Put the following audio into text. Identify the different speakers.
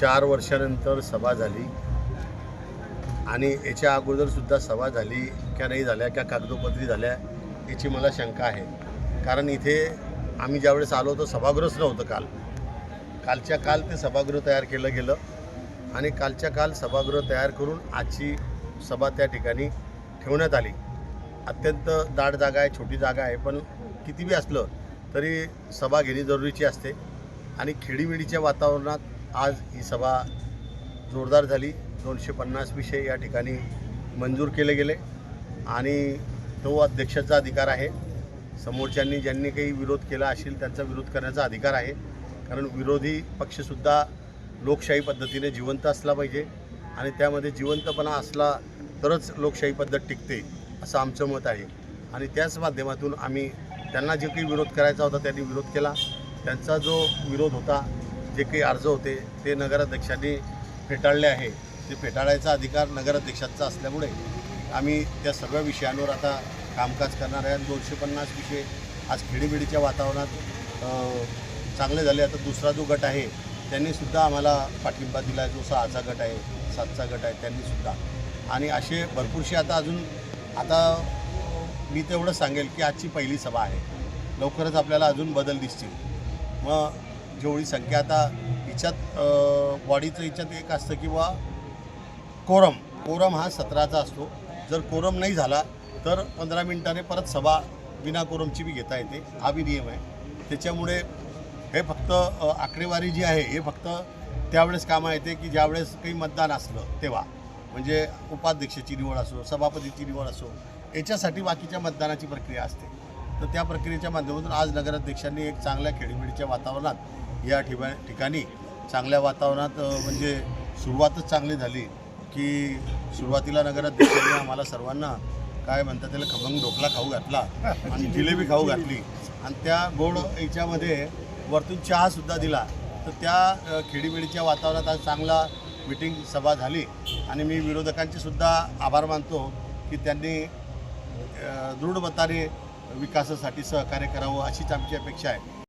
Speaker 1: चार वर्षानंतर सभा झाली. आणि याच्या अगोदरसुद्धा सभा झाली का नाही झाल्या का कागदोपत्री झाल्या याची मला शंका आहे. कारण इथे आम्ही ज्यावेळेस आलो होतो सभागृहच नव्हतं काल. कालच्या काल ते सभागृह तयार केलं गेलं. आणि कालच्या काल सभागृह तयार करून आजची सभा त्या ठिकाणी ठेवण्यात आली. अत्यंत दाट जागा आहे छोटी जागा आहे पण किती बी असलं तरी सभा घेणे जरुरीची असते. आणि खेडीमेडीच्या वातावरणात आज ही सभा जोरदार झाली. दोनशे पन्नास विषय या ठिकाणी मंजूर केले गेले. आणि तो अध्यक्षाचा अधिकार आहे. समोरच्यांनी ज्यांनी काही विरोध केला असेल त्यांचा विरोध करण्याचा अधिकार आहे. कारण विरोधी पक्षसुद्धा लोकशाही पद्धतीने जिवंत असला पाहिजे. आणि त्यामध्ये जिवंतपणा असला तरच लोकशाही पद्धत टिकते असं आमचं मत आहे. आणि त्याच माध्यमातून आम्ही त्यांना जे काही विरोध करायचा होता त्यांनी विरोध केला. त्यांचा जो विरोध होता जे काही अर्ज होते ते नगराध्यक्षांनी फेटाळले आहे. ते फेटाळायचा अधिकार नगराध्यक्षांचा असल्यामुळे आम्ही त्या सर्व विषयांवर आता कामकाज करणार आहे. आणि दोनशे पन्नास विषय आज खेडीबिडीच्या वातावरणात चांगले झाले. आता दुसरा जो गट आहे त्यांनीसुद्धा आम्हाला पाठिंबा दिला आहे जो सहाचा गट आहे सातचा गट आहे त्यांनीसुद्धा आणि असे भरपूरसे आता अजून आता मी तेवढं सांगेल की आजची पहिली सभा आहे. लवकरच आपल्याला अजून बदल दिसतील. मग जेवढी संख्या आता हिच्यात बॉडीचं हिच्यात एक असतं किंवा कोरम. कोरम हा सतराचा असतो. जर कोरम नाही झाला तर पंधरा मिनिटाने परत सभा विना कोरमची बी घेता येते. हा बी नियम आहे. त्याच्यामुळे हे फक्त आकडेवारी जी आहे हे फक्त त्यावेळेस कामं येते की ज्यावेळेस काही मतदान असलं तेव्हा. म्हणजे उपाध्यक्षाची निवड असो सभापतीची निवड असो याच्यासाठी बाकीच्या मतदानाची प्रक्रिया असते. तर त्या प्रक्रियेच्या माध्यमातून आज नगराध्यक्षांनी एक चांगल्या खेळीमेळीच्या वातावरणात या ठिका ठिकाणी चांगल्या वातावरणात म्हणजे सुरुवातच चांगली झाली की सुरुवातीला नगराध्यक्षांनी आम्हाला सर्वांना काय म्हणतात त्याला खमंग ढोकला खाऊ घातला आणि जिलेबी खाऊ घातली. आणि त्या गोड याच्यामध्ये वरतून चहासुद्धा दिला. तर त्या अ, खेडीमेडीच्या वातावरणात आज चांगला मिटिंग सभा झाली. आणि मी विरोधकांचे सुद्धा आभार मानतो की त्यांनी अ, दृढ मताने विकासासाठी सहकार्य करावं अशीच आमची अपेक्षा आहे.